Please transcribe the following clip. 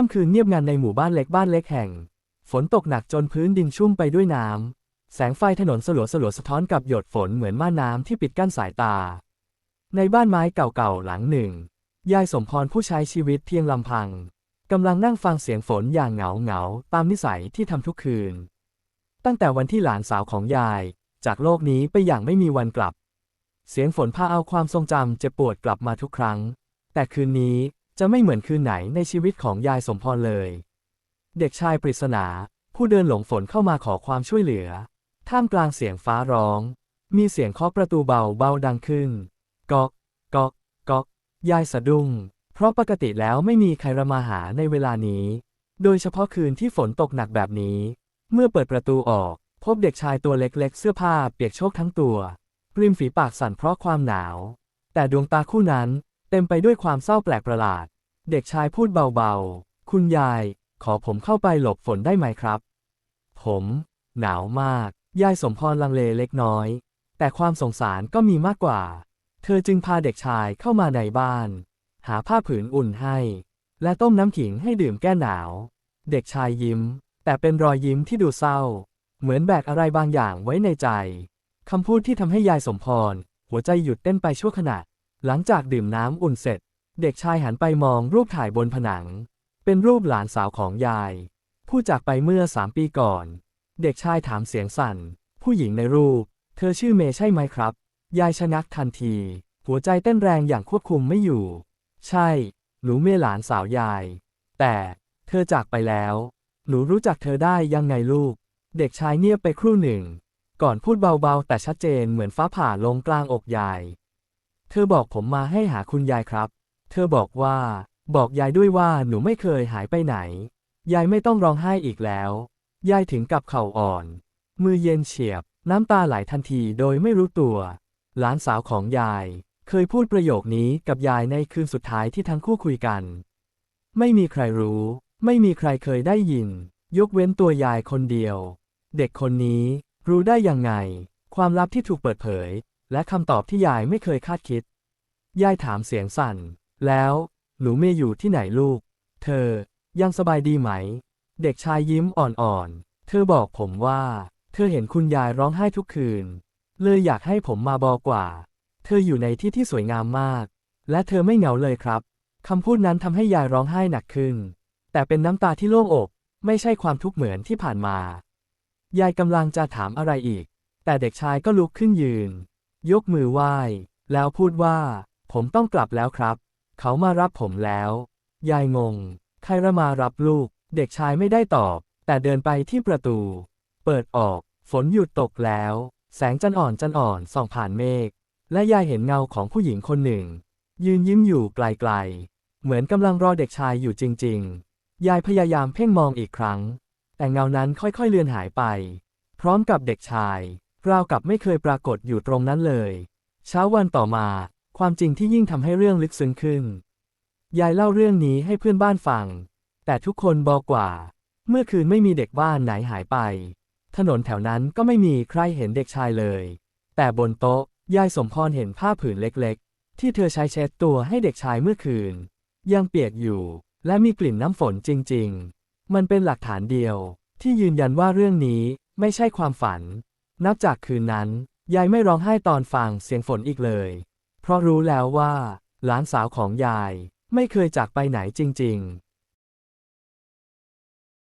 ค่ำคืนเงียบงันในหมู่บ้านเล็กบ้านเล็กแห่ง ฝนตกหนักจนพื้นดินชุ่มไปด้วยน้ำ แสงไฟถนนสลัวสลัวสะท้อนกับหยดฝนเหมือนม่านน้ำที่ปิดกั้นสายตา ในบ้านไม้เก่าๆหลังหนึ่ง ยายสมพรผู้ใช้ชีวิตเพียงลำพังกำลังนั่งฟังเสียงฝนอย่างเหงาเหงาๆตามนิสัยที่ทำทุกคืน ตั้งแต่วันที่หลานสาวของยาย จากโลกนี้ไปอย่างไม่มีวันกลับ เสียงฝนพาเอาความทรงจำเจ็บปวดกลับมาทุกครั้ง แต่คืนนี้ จะไม่เหมือนคืนไหนในชีวิตของยายสมพรเลย เด็กชายปริศนา ผู้เดินหลงฝนเข้ามาขอความช่วยเหลือ ท่ามกลางเสียงฟ้าร้อง มีเสียงเคาะประตูเบาเบาดังขึ้นก๊อกก๊อกก๊อกยายสะดุ้ง เพราะปกติแล้วไม่มีใครมาหาในเวลานี้ โดยเฉพาะคืนที่ฝนตกหนักแบบนี้ เมื่อเปิดประตูออก พบเด็กชายตัวเล็กๆ เสื้อผ้าเปียกโชกทั้งตัวริมฝีปากสั่นเพราะความหนาว แต่ดวงตาคู่นั้น เต็มไปด้วยความเศร้าแปลกประหลาด เด็กชายพูดเบาๆ คุณยาย ขอผมเข้าไปหลบฝนได้ไหมครับ ผม หนาวมาก ยายสมพรลังเลเล็กน้อย แต่ความสงสารก็มีมากกว่า เธอจึงพาเด็กชายเข้ามาในบ้าน หาผ้าผืนอุ่นให้ และต้มน้ำขิงให้ดื่มแก้หนาว เด็กชายยิ้ม แต่เป็นรอยยิ้มที่ดูเศร้า เหมือนแบกอะไรบางอย่างไว้ในใจคำพูดที่ทำให้ยายสมพร หัวใจหยุดเต้นไปชั่วขณะ หลังจากดื่มน้ำอุ่นเสร็จ เด็กชายหันไปมองรูปถ่ายบนผนัง เป็นรูปหลานสาวของยาย ผู้จากไปเมื่อสามปีก่อน เด็กชายถามเสียงสั่น ผู้หญิงในรูป เธอชื่อเมย์ใช่ไหมครับ ยายชะงักทันที หัวใจเต้นแรงอย่างควบคุมไม่อยู่ ใช่ หนูเมย์หลานสาวยาย แต่เธอจากไปแล้ว หนูรู้จักเธอได้ยังไงลูก เด็กชายเงียบไปครู่หนึ่ง ก่อนพูดเบาๆ แต่ชัดเจนเหมือนฟ้าผ่าลงกลางอกยาย เธอบอกผมมาให้หาคุณยายครับ เธอบอกว่า บอกยายด้วยว่าหนูไม่เคยหายไปไหน ยายไม่ต้องร้องไห้อีกแล้ว ยายถึงกับเข่าอ่อน มือเย็นเฉียบ น้ำตาไหลทันทีโดยไม่รู้ตัว หลานสาวของยาย เคยพูดประโยคนี้กับยายในคืนสุดท้ายที่ทั้งคู่คุยกัน ไม่มีใครรู้ ไม่มีใครเคยได้ยิน ยกเว้นตัวยายคนเดียว เด็กคนนี้รู้ได้ยังไง ความลับที่ถูกเปิดเผย และคำตอบที่ยายไม่เคยคาดคิด ยายถามเสียงสั่น แล้ว หนูเมย์อยู่ที่ไหนลูก เธอ ยังสบายดีไหม เด็กชายยิ้มอ่อนๆ เธอบอกผมว่า เธอเห็นคุณยายร้องไห้ทุกคืน เลยอยากให้ผมมาบอกว่า เธออยู่ในที่ที่สวยงามมาก และเธอไม่เหงาเลยครับ คำพูดนั้นทำให้ยายร้องไห้หนักขึ้น แต่เป็นน้ำตาที่โล่งอก ไม่ใช่ความทุกข์เหมือนที่ผ่านมา ยายกำลังจะถามอะไรอีก แต่เด็กชายก็ลุกขึ้นยืน ยกมือไหว้ แล้วพูดว่า ผมต้องกลับแล้วครับ เขามารับผมแล้ว ยายงง ใครระมารับลูก เด็กชายไม่ได้ตอบ แต่เดินไปที่ประตู เปิดออก ฝนหยุดตกแล้ว แสงจันอ่อนจันอ่อนส่องผ่านเมฆ และยายเห็นเงาของผู้หญิงคนหนึ่ง ยืนยิ้มอยู่ไกลๆ เหมือนกำลังรอเด็กชายอยู่จริง ๆ ยายพยายามเพ่งมองอีกครั้ง แต่เงานั้นค่อยๆเลือนหายไป พร้อมกับเด็กชาย ราวกับไม่เคยปรากฏอยู่ตรงนั้นเลย เช้าวันต่อมา ความจริงที่ยิ่งทำให้เรื่องลึกซึ้งขึ้น ยายเล่าเรื่องนี้ให้เพื่อนบ้านฟัง แต่ทุกคนบอกว่า เมื่อคืนไม่มีเด็กบ้านไหนหายไป ถนนแถวนั้นก็ไม่มีใครเห็นเด็กชายเลย แต่บนโต๊ะ ยายสมพรเห็นผ้าผืนเล็กๆ ที่เธอใช้เช็ดตัวให้เด็กชายเมื่อคืน ยังเปียกอยู่ และมีกลิ่นน้ำฝนจริง ๆ มันเป็นหลักฐานเดียว ที่ยืนยันว่าเรื่องนี้ไม่ใช่ความฝัน นับจากคืนนั้น ยายไม่ร้องไห้ตอนฟังเสียงฝนอีกเลย เพราะรู้แล้วว่า หลานสาวของยายไม่เคยจากไปไหนจริง ๆ